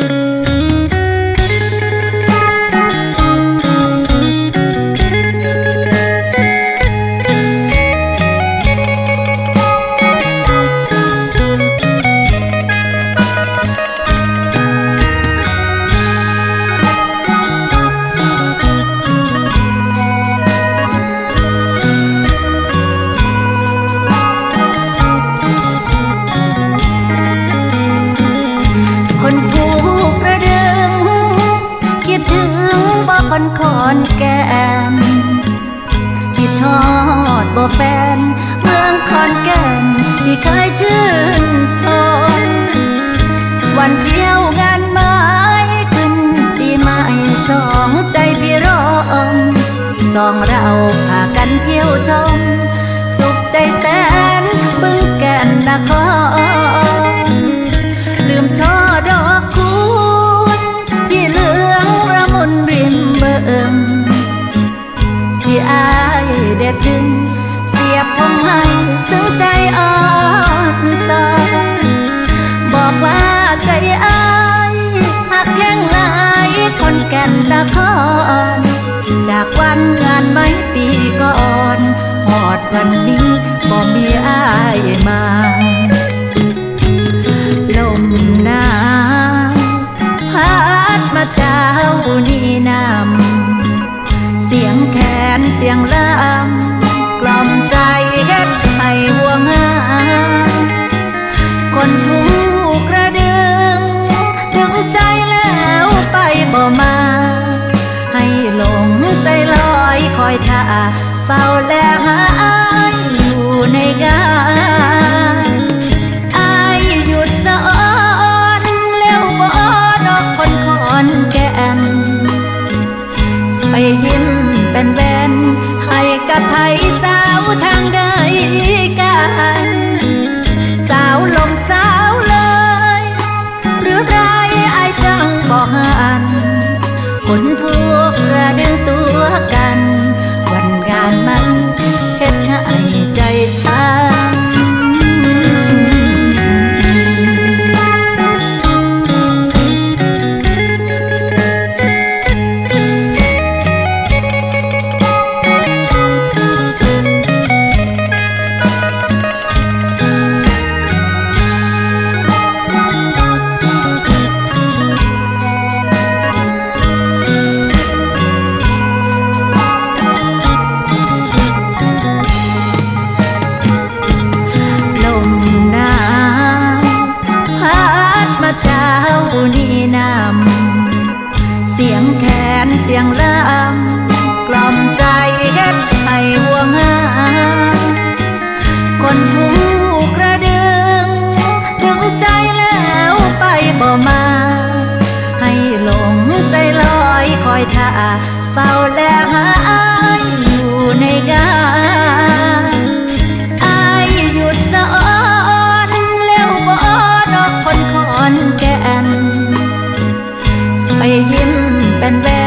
ค บ่แฟน เมืองคอนแก่นที่เคยชื่นชมวันเที่ยวงานไม้ขึ้นปีใหม่สองใจพี่ร้องสองเราพากันเที่ยวชม สุขใจแสนบึงแก่นนครลืมช่อดอกคูณที่เหลืองระมุนริมเบิ่งที่อายเด็ดดึง บผมให้ซึ้งใจอ่อนสอนบอกว่าใจอายหักแข้งหลายคนแก่นนครจากวันงานไม่ปีก่อนหอดวันนี้บ่มีอายมา เฝ้าแลหาอายอยู่ในกาอายหยุดสอนแล้วบ่ดอกคนขอนแก่น ไปยิ้มเป็นแบนๆให้กับไผสาวทางใดกัน เสียงแขนเสียงลำกล่อมใจเฮ็ดให้ห่วงหา and let